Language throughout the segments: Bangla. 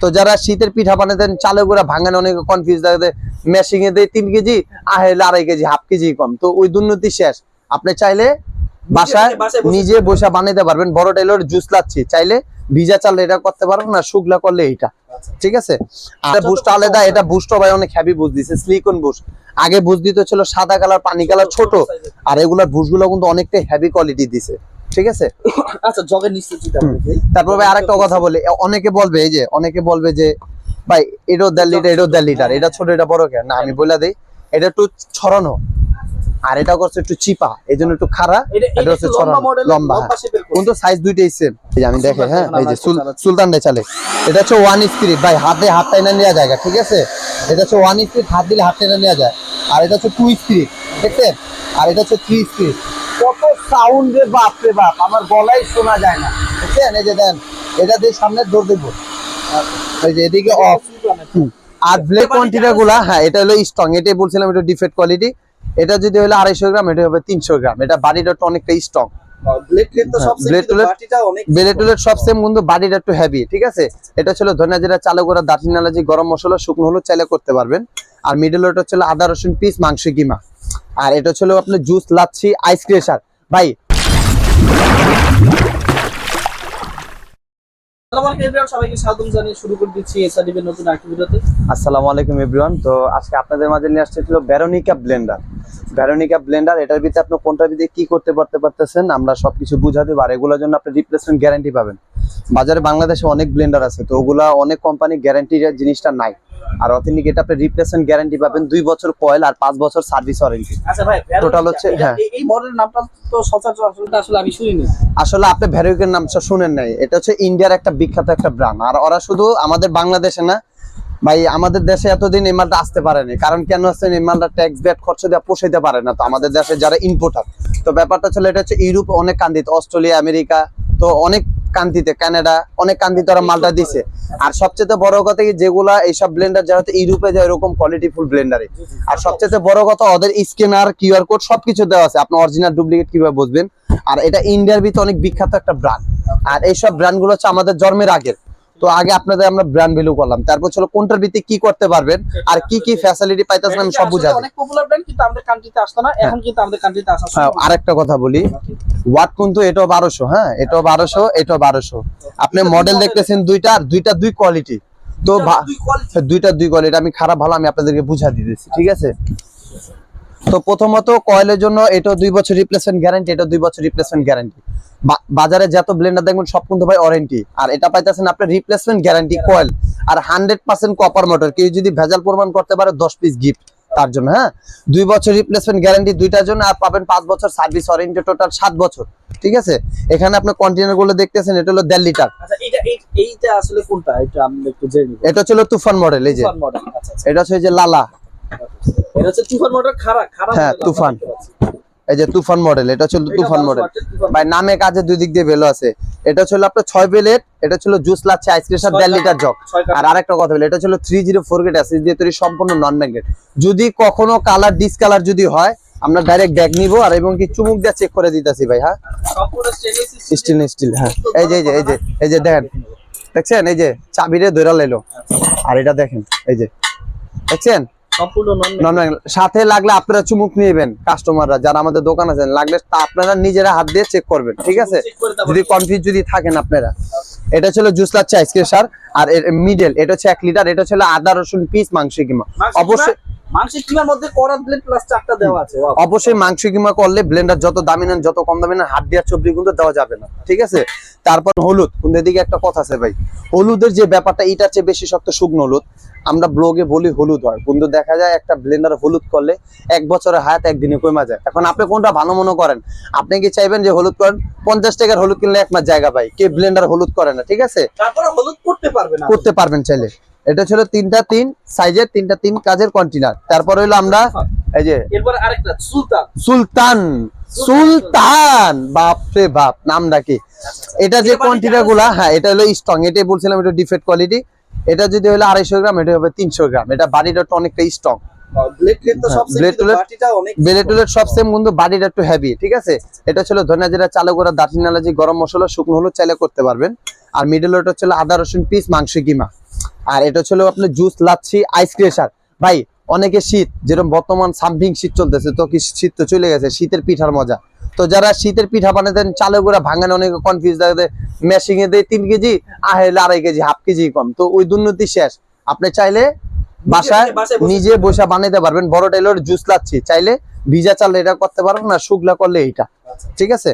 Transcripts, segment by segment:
তো যারা শীতের পিঠা বানাতেন চালে করে ভাঙানো অনেকে কনফিউজ থাকে মেশিং এ দেয় তিন কেজি আহেলে আড়াই কেজি হাফ কেজি কম। তো ওই দুর্নীতি শেষ। আপনি চাইলে বাসায় নিজে বসে বানাইতে পারবেন। বড় টেলর জুস লাচ্ছি। চাইলে ভিজা চালে এটা করতে পারবেন না শুকলা করলে এটা আচ্ছা। ঠিক আছে? আর বুস্ট আলাদা এটা বুস্ট ভাই অনেক হেভি বুস্ট দিছে। সিলিকন বুস্ট আগে বুস্ট দিতে ছিল সাদা কালার পানি কালার ছোট আর এগুলার বুস্টগুলো কিন্তু অনেকটা হেভি কোয়ালিটি দিছে। ঠিক আছে? আচ্ছা জগের নিচে তারপর ভাই আরেকটা কথা বলি। অনেকে বলবে এই যে অনেকে বলবে যে ভাই এটাও দেড় লিটার এটাও দেড় লিটার এটা ছোট এটা বড় কেন? না আমি বলে দিই এটা একটু ছড়ানো। আর এটা করছে একটু চিপা এই জন্য একটু খাড়া এটা- হচ্ছে ছড়ানো লম্বা হ্যাঁ। কিন্তু সাইজ দুইটাই সেম এই যে আমি দেখে হ্যাঁ এই যে। সুলতান ডে চালে। এটা হচ্ছে ওয়ান স্পিরিট ভাই হাতে হাত টাইনা নেওয়া যায় ঠিক আছে? এটা হচ্ছে ওয়ান স্পিরিট হাত দিলে হাত টাইনা নেওয়া যায়। আর এটা হচ্ছে টু স্পিরিট দেখছেন? আর এটা হচ্ছে থ্রি স্পিরিট কত সাউন্ড রে বাপ রে বাপ আমার গলায় শোনা যায় না। বুঝছেন এই যে দেন এটা দিয়ে সামনে দৌড় দেবো। এই যে এদিকে অফ আর ব্লেক কোয়ান্টিটি গুলা হ্যাঁ এটা হলো স্ট্রং এটাই বলছিলাম এটা ডিফেক্ট কোয়ালিটি এটা যদি হলো আড়াইশো গ্রাম এটা হবে তিনশো গ্রাম। এটা বাড়িটা একটু অনেকটা স্ট্রং হ্যাঁ, সব সেম কিন্তু plate- বাটিটা অনেক বেলেটুলের সব সেম কিন্তু বাড়িটা একটু হেভি ঠিক আছে? এটা ছিল ধনিয়া জিরা চালু করা দারচিনি এলাচি গরম মশলা শুকনো হলুদ চাইলে করতে পারবেন। আর মিডল ওটা ছিল আদা রসুন পিস মাংস কিমা। আর এটা ছিল আপনার জুস লাচ্ছি আইস ক্রেশার ভাই। আসসালামু আলাইকুম এভরিওয়ান তো আজকে আপনাদের মাঝে নিয়ে আসছে ছিল ব্লেন্ডার ব্লেন্ডার এটার ভিতরে আপনি কোনটার ভিতরে কি করতে পারতে পারতেছেন আমরা সবকিছু বুঝা দেবো আর এগুলোর জন্য আপনি রিপ্লেসমেন্ট গ্যারান্টি পাবেন। বাজারে বাংলাদেশে অনেক ব্লেন্ডার আছে তো ওগুলা অনেক কোম্পানি গ্যারান্টি জিনিসটা নাই। আর অথেন্টিক এটা আপনি রিপ্লেসমেন্ট গ্যারান্টি পাবেন দুই বছর কয়েল আর পাঁচ বছর সার্ভিস ওয়ারেন্টি আচ্ছা ভাই Total হচ্ছে, হ্যাঁ। এই- মডেলের নামটা তো সচরাচর আসলে আসলে আমি শুনিনি। আসলে আপনি ভ্যারোইকের নামটা শুনেন নাই। এটা হচ্ছে ইন্ডিয়ার একটা বিখ্যাত একটা ব্র্যান্ড আর ওরা শুধু আমাদের বাংলাদেশে না ভাই আমাদের দেশে এতদিন এই মালটা আসতে পারেনি। কারণ কেন আসছেন এই মালটা ট্যাক্স ব্যাট খরচ দিয়ে পোষাইতে পারে না। তো আমাদের দেশে যারা ইম্পোর্টার তো ব্যাপারটা ছিল এটা হচ্ছে ইউরোপ অনেক কান্দিত। অস্ট্রেলিয়া আমেরিকা তো অনেক কান্তিতে কানাডা অনেক কান্তিতে ওরা মালটা দিছে। আর সবচেয়ে বড় কথা কি যেগুলা এইসব ব্লেন্ডার যেহেতু ইউরোপে যায় এরকম কোয়ালিটি ফুল ব্লেন্ডারে আর সবচেয়ে বড় কথা ওদের স্ক্যানার কিউআর কোড সবকিছু দেওয়া আছে। আপনি অরিজিনাল ডুপ্লিকেট কীভাবে বুঝবেন? আর এটা ইন্ডিয়ার ভিতরে অনেক বিখ্যাত একটা ব্র্যান্ড আর এইসব ব্র্যান্ডগুলো হচ্ছে আমাদের জন্মের আগের। তো আগে আপনাদের আমরা ব্র্যান্ড ভ্যালু করলাম। তারপর ছিল কোনটার ভিত্তি কি করতে পারবেন আর কি কি ফ্যাসিলিটি পাইতেছেন আমি সব বুঝাবো। অনেক পপুলার ব্র্যান্ড কিন্তু আমাদের কান্ট্রিতে আসতো না এখন কিন্তু আমাদের কান্ট্রিতে আসা হ্যাঁ, আরেকটা কথা বলি। ওয়াট কিন্তু এটাও বারোশো হ্যাঁ? এটাও বারোশো এটাও বারোশো। আপনি মডেল দেখতেছেন দুইটা আর দুইটা দুই কোয়ালিটি তো দুইটা দুই হ্যাঁ, কোয়ালিটি আমি খারাপ ভালো আমি আপনাদেরকে বুঝা দিতেছি ঠিক আছে? তো প্রথমত কয়েলের জন্য এটা দুই বছর রিপ্লেসমেন্ট গ্যারান্টি এটা দুই বছর রিপ্লেসমেন্ট গ্যারান্টি বাজারে যত ব্লেন্ডার দেখবেন সব কিন্তু ভাই ওয়ারেন্টি আর এটা পাইতেছেন আপনার রিপ্লেসমেন্ট গ্যারান্টি কয়েল আর হান্ড্রেড পার্সেন্ট কপার মোটর কেউ যদি ভেজাল প্রমাণ করতে পারে দশ পিস গিফট তার জন্য হ্যাঁ? দুই বছর রিপ্লেসমেন্ট গ্যারান্টি দুইটার জন্য আর পাবেন পাঁচ বছর সার্ভিস ওয়ারেন্টি টোটাল সাত বছর ঠিক আছে? এখানে আপনি কন্টেনারগুলো দেখতেছেন এটা হলো দেড় লিটার আচ্ছা এটা এই- এইটা আসলে কোনটা? এটা আমরা একটু জেনে এটা ছিল তুফান মডেল এই যে। আচ্ছা আচ্ছা। এটা হচ্ছে যে লালা। এটা হচ্ছে তুফান মডেল খারাপ খারাপ হ্যাঁ, তুফান। এই যে তুফান মডেল এটা ছিল তুফান মডেল ভাই নামে কাজে দুই দিক দিয়ে ভ্যালু আছে। এটা ছিল আপনার ছয় বেলের এটা ছিল জুস লাচ্ছে আইসক্রিম দেড় লিটার জগ আর আরেকটা কথা বলি এটা ছিল থ্রি জিরো ফোর গেট অ্যাসিড দিয়ে তৈরি সম্পূর্ণ নন ম্যাগনেট যদি কখনো কালার ডিসকালার যদি হয় আমরা ডাইরেক্ট ব্যাগ নিব আর এবং কি চুমুক দিয়ে চেক করে দিতেছি ভাই হ্যাঁ? স্টিল স্টিল হ্যাঁ। এই যে এই যে এই যে এই যে দেখেন দেখছেন? এই যে চাবিরে ধরে লাইলো। আর এটা দেখেন এই যে দেখছেন? সাথে লাগলে আপনারা চুমুক নিবেন কাস্টমাররা যারা আমাদের দোকান আছেন। লাগলে তা আপনারা নিজেরা হাত দিয়ে চেক করবেন ঠিক আছে? যদি কনফিউজ যদি থাকেন আপনারা। এটা ছিল জুসলার লাচ্ছা আইসক্রিম সার আর মিডল এটা হচ্ছে এক লিটার এটা ছিল আদা রসুন পিস মাংস কিমা? অবশ্যই মাংসের কিমার মধ্যে করা ব্লেড প্লাস চারটা দেওয়া আছে অবশ্যই মাংস কিমা করলে ব্লেন্ডার যত দামি নেন যত কম দামি নেন হাত দিয়ে চবরি কিন্তু দেওয়া যাবে না। ঠিক আছে? তারপর হলুদ। কিন্তু এদিকে একটা কথা আছে ভাই। হলুদের যে ব্যাপারটা এটার চেয়ে বেশি শক্ত শুকনো হলুদ। আমরা ব্লগে বলি হলুদ হয়। কিন্তু দেখা যায় একটা ব্লেন্ডার হলুদ করলে এক বছরের হায়াত একদিনে কমে যায়। এখন আপনি কোনটা ভালো মনে করেন? আপনি কি চাইবেন যে হলুদ করেন? পঞ্চাশ টাকার হলুদ কিনলে এক মাস জায়গা পাই কে ব্লেন্ডার হলুদ করে না ঠিক আছে? তারপরে হলুদ করতে পারবে না। করতে পারবেন চাইলে। এটা ছিল তিনটা তিন সাইজের তিনটা তিন কাজের কন্টেনার তারপর হইল আমরা এই যে সুলতান। সুলতান। সুলতান। বাপ নাম ডাকি এটা যে কোয়ান্টিটি গুলা হ্যাঁ এটা হলো স্ট্রং এটাই বলছিলাম এটা ডিফেক্ট কোয়ালিটি এটা যদি হলো আড়াইশো গ্রাম এটা হবে তিনশো গ্রাম। এটা বাড়িটা একটু অনেকটা স্ট্রং প্লেট হ্যাঁ, সব সেম কিন্তু বাড়িটা একটু হেভি ঠিক আছে? এটা ছিল ধনিয়া জিরা চালু করা গরম মশলা শুকনো চাইলে করতে পারবেন। আর মিডল ওটা ছিল আদা রসুন পিস মাংস কিমা। আর এটা ছিল আপনার জুস লাচ্ছি আইস ক্রেশার ভাই অনেকে শীত যেরকম বর্তমান সামথিং শীত চলতেছে তো কি শীত তো চলে গেছে শীতের পিঠার মজা। তো যারা শীতের পিঠা বানাতেন চালে করে ভাঙানো অনেকে কনফিউজ থাকে মেশিং এ দেয় তিন কেজি আহেলে আড়াই কেজি হাফ কেজি কম। তো ওই দুর্নীতি শেষ। আপনি চাইলে বাসায় নিজে বসে বানাইতে পারবেন। বড় টেলর জুস লাচ্ছি। চাইলে ভিজা চাল এটা করতে পারবেন না শুকলা করলে এইটা। ঠিক আছে?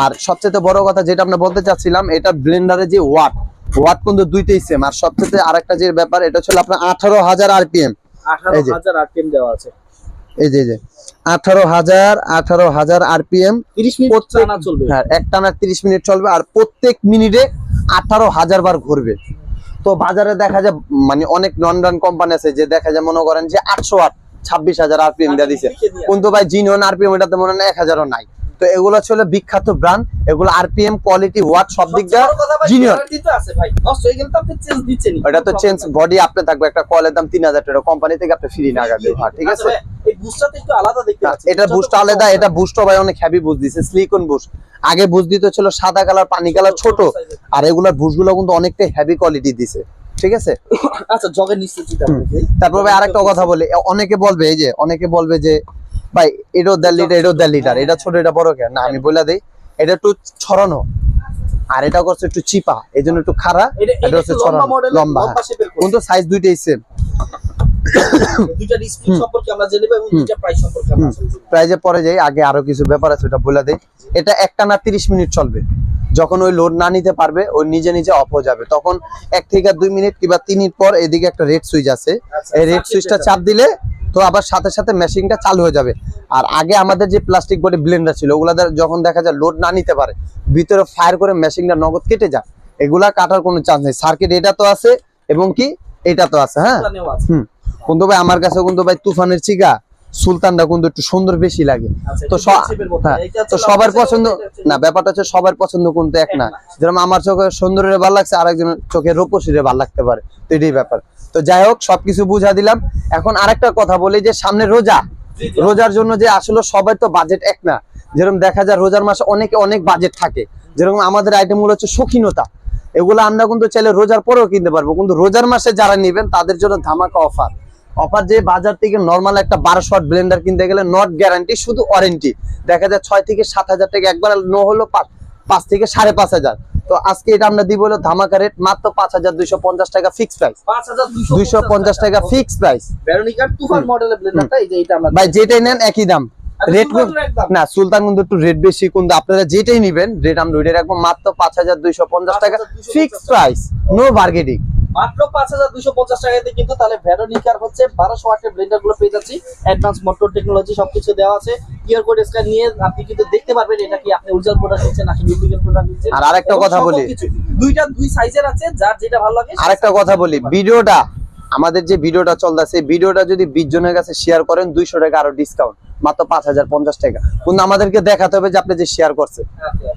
আর সবচেয়ে বড় কথা যেটা আমরা বলতে চাচ্ছিলাম এটা ব্লেন্ডারে যে ওয়াট ওয়াট কিন্তু দুইটাই সেম আর সবচেয়ে আরেকটা যে ব্যাপার এটা ছিল আপনার আঠারো হাজার আরপিএম দেওয়া আছে। এই যে এই যে আঠারো হাজার আঠারো হাজার আরপিএম তিরিশ মিনিট টানা হ্যাঁ তিরিশ মিনিট চলবে আর প্রত্যেক মিনিটে আঠারো হাজার বার ঘুরবে। তো বাজারে দেখা যায় মানে অনেক নন রান কোম্পানি আছে যে দেখা যায় মনে করেন যে আটশো আট ছাব্বিশ হাজার আরপিএম দেওয়া দিছে। কিন্তু ভাই জিনিয়ন আরপিএম এটাতে মনে হয় এক হাজারও নাই। তো এগুলো ছিল বিখ্যাত ব্র্যান্ড এগুলো আরপিএম কোয়ালিটি ওয়াট সব দিক দিয়ে জিনিয়র এটা তো চেঞ্জ বডি আপনি থাকবে একটা কলের দাম তিন হাজার টাকা কোম্পানি থেকে আপনি ফ্রি না হ্যাঁ ঠিক আছে? এটা বুস্ট আলাদা এটা বুস্ট ভাই অনেক হেভি বুস্ট দিছে সিলিকন বুস্ট আগে বুস্ট দিতে ছিল সাদা কালার পানি কালার ছোট আর এগুলার বুস্টগুলো কিন্তু অনেকটাই হেভি কোয়ালিটি দিছে ঠিক আছে? আচ্ছা জগের নিশ্চিত তারপর ভাই আরেকটা কথা বলি অনেকে বলবে এই যে অনেকে বলবে যে ভাই এটাও দেড় লিটার এটাও দেড় লিটার। এটা ছোট এটা বড় কেন? না আমি বলে দিই এটা একটু ছড়ানো। আর এটা করছে একটু চিপা এই জন্য একটু খাড়া। এটা হচ্ছে ছড়ানো লম্বা। কিন্তু সাইজ দুইটাই সেম। প্রাইজে পরে যাই আগে আরও কিছু ব্যাপার আছে ওটা বলে দেই। এটা একটানা তিরিশ মিনিট চলবে। যখন ওই লোড না নিতে পারবে ওই নিজে নিজে অফ হয়ে যাবে। তখন এক থেকে দুই মিনিট কিংবা তিন মিনিট পর এদিকে একটা রেড সুইচ আছে। আচ্ছা, এই রেড সুইচটা চাপ দিলে তো আবার সাথে সাথে মেশিনটা চালু হয়ে যাবে। আর আগে আমাদের যে প্লাস্টিক বডি ব্লেন্ডার ছিল ওগুলা যখন দেখা যায় লোড না নিতে পারে ভিতরে ফায়ার করে মেশিনটা নগদ কেটে যায়। এগুলা কাটার কোনো চান্স নেই। সার্কিট এটা তো আছে এবং কি এটা তো আছে হ্যাঁ। হুম। কিন্তু ভাই আমার কাছে কিন্তু ভাই তুফানের চিকা সুলতানটা কিন্তু একটু সুন্দর বেশি লাগে। আচ্ছা, তো। হ্যাঁ, তো সবার পছন্দ না ব্যাপারটা হচ্ছে সবার পছন্দ কিন্তু এক না। যেরকম আমার চোখে সুন্দরের ভালো লাগছে আরেকজনের চোখে রূপসীরে ভালো লাগতে পারে। তো এটাই ব্যাপার। তো যাই হোক সবকিছু বুঝা দিলাম। এখন আরেকটা কথা বলি যে সামনে রোজা। রোজার জন্য যে আসলে সবাই তো বাজেট এক না। যেরকম দেখা যায় রোজার মাসে অনেকে অনেক বাজেট থাকে। যেরকম আমাদের আইটেমগুলো হচ্ছে শৌখিনতা। এগুলো আমরা কিন্তু চাইলে রোজার পরেও কিনতে পারব। কিন্তু রোজার মাসে যারা নেবেন তাদের জন্য ধামাকা অফার অফার যে বাজার থেকে নর্মাল একটা বারোশো ওয়াট ব্লেন্ডার কিনতে গেলে নট গ্যারান্টি শুধু ওয়ারেন্টি দেখা যায় ছয় থেকে সাত হাজার টাকা একবার নো হলো পাঁচ পাঁচ থেকে সাড়ে পাঁচ হাজার। তো আজকে এটা আমরা দিব হলো ধামাকা রেট মাত্র পাঁচ হাজার দুইশো পঞ্চাশ টাকা ফিক্স প্রাইস দুইশো পঞ্চাশ টাকা। ফিক্স প্রাইস ভাই যেটাই নেন একই দাম। রেট না সুলতান কিন্তু একটু রেট বেশি কিন্তু আপনারা যেটাই নিবেন রেট আমরা রাখব মাত্র পাঁচ হাজার দুইশো পঞ্চাশ টাকা 5,250 ফিক্স প্রাইস নো বার্গেটিং মাত্র পাঁচ হাজার দুশো পঞ্চাশ টাকাতে কিন্তু তাহলে ভেরোনিকার হচ্ছে বারোশো ওয়াটের ব্লেন্ডারগুলো পেয়ে যাচ্ছি। অ্যাডভান্স মোটর টেকনোলজি সবকিছু দেওয়া আছে। কিউআর কোড স্ক্যান নিয়ে আপনি কিন্তু দেখতে পারবেন এটা কি আপনি অরিজিনাল প্রোডাক্ট নিচ্ছেন নাকি ডুপ্লিকেট প্রোডাক্ট নিচ্ছেন। আর আরেকটা কথা বলি। দুইটা দুই সাইজের আছে যার যেটা ভালো লাগে আরেকটা কথা বলি ভিডিওটা আমাদের যে ভিডিওটা চলতেছে ভিডিওটা যদি বিশ জনের কাছে শেয়ার করেন দুইশো টাকা আরও ডিসকাউন্ট মাত্র পাঁচ হাজার পঞ্চাশ টাকা। কিন্তু আমাদেরকে দেখাতে হবে যে আপনি যে শেয়ার করছেন।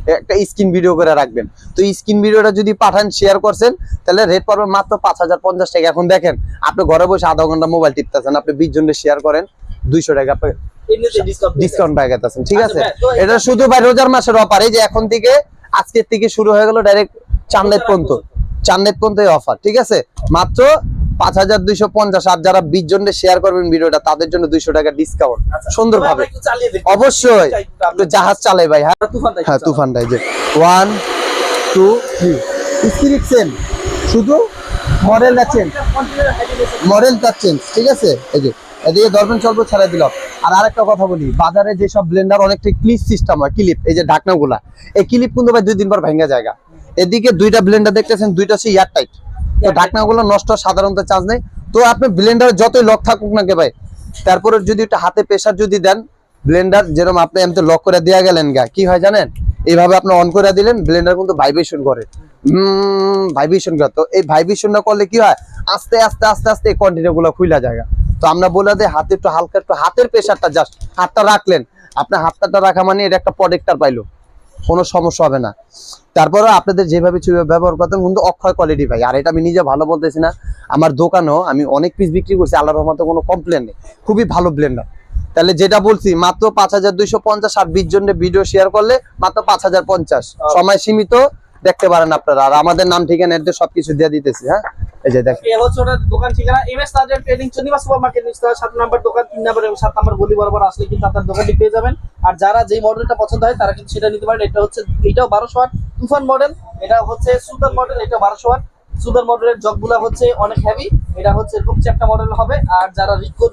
একটা স্ক্রিন ভিডিও করে রাখবেন। তো স্ক্রিন ভিডিওটা যদি পাঠান শেয়ার করছেন তাহলে রেট পড়বে মাত্র পাঁচ হাজার পঞ্চাশ টাকা। এখন দেখেন আপনি ঘরে বসে আধা ঘণ্টা মোবাইল টিপতেছেন আপনি বিশ জনের শেয়ার করেন দুইশো টাকা ডিসকাউন্ট পাই গেছেন ঠিক আচ্ছা আছে? এটা- এটা শুধু ভাই রোজার মাসের অফার এই যে এখন থেকে আজকের থেকে শুরু হয়ে গেল ডাইরেক্ট চান্দের পর্যন্ত। চান্দের পর্যন্ত। অফার ঠিক আছে? মাত্র পাঁচ হাজার দুইশো পঞ্চাশ। আর যারা বিশ জনের শেয়ার করবেন ভিডিওটা তাদের জন্য দুইশো টাকা ডিসকাউন্ট সুন্দর ভাবে একটু চালিয়ে দেখি। অবশ্যই। জাহাজ চালাই ভাই হ্যাঁ? হ্যাঁ তুফানটাই যে one two three spirit same শুধু মডেলটা চেঞ্জ মডেলটা চেঞ্জ ঠিক আছে? এই যে এদিকে ধরবেন চলবো ছেড়ে দিল। আর আরেকটা কথা বলি বাজারে যেসব ব্লেন্ডার অনেকটা ক্লিপ সিস্টেম হয় ক্লিপ এই যে ঢাকনাগুলা। এই ক্লিপ কিন্তু ভাই দুই দিন পর ভেঙে জায়গা। এদিকে দুইটা ব্লেন্ডার দেখতেছেন দুইটা হচ্ছে এয়ার টাইট ঢাকনাগুলো নষ্ট সাধারণত চান্স নেই। তো আপনি ব্লেন্ডার যতই লক থাকুক না কে ভাই, তারপরে যদি একটা হাতে প্রেশার যদি দেন ব্লেন্ডার যেরকম আপনি এমনি লক করে দেয়া গেলেন গা, কি হয় জানেন? এইভাবে আপনি অন করে দিলেন ব্লেন্ডার কিন্তু ভাইব্রেশন করে। ভাইব্রেশন করে। তো এই ভাইব্রেশনটা করলে কি হয়? আস্তে আস্তে আস্তে আস্তে এই কন্টিনিউ গুলো খুইলা জায়গা তো আমরা বলে দেই, হাতে একটু হালকা একটু হাতের প্রেশারটা জাস্ট হাতটা রাখলেন। আপনার হাতটা রাখা মানে এটা একটা প্রোডাক্টার পাইলো। কোনো সমস্যা হবে না। তারপরে আপনাদের যেভাবে ছবি ব্যবহার করতাম কিন্তু অক্ষয় কোয়ালিটি ভাই। আর এটা আমি নিজে ভালো বলতেছি না। আমার দোকানও আমি অনেক পিস বিক্রি করছি আল্লাহ রহমতে কোনো কমপ্লেন নেই। খুবই ভালো ব্লেন্ডার তাহলে যেটা বলছি মাত্র পাঁচ হাজার দুইশো পঞ্চাশ আর বিশ জনের ভিডিও শেয়ার করলে মাত্র পাঁচ হাজার পঞ্চাশ। সময় সীমিত দেখতে পারেন আপনারা। আর আমাদের নাম ঠিকানা এর সবকিছু দিয়ে দিতেছি হ্যাঁ? ট্রেডিং নম্বর দোকান নম্বর এবং নম্বর গলি আসলে দোকানটি পেয়ে যাবেন। আর যারা যেই মডেলটা পছন্দ হয় তারা কিন্তু সেটা নিতে পারেন। এটা হচ্ছে এটাও বারোশো আট তুফান মডেল এটা হচ্ছে সুদার মডেল এটা বারোশো ওয়ান সুদার মডেলের জগগুলা হচ্ছে অনেক হেভি এটা হচ্ছে এরকম চারটা মডেল হবে। আর যারা রিকো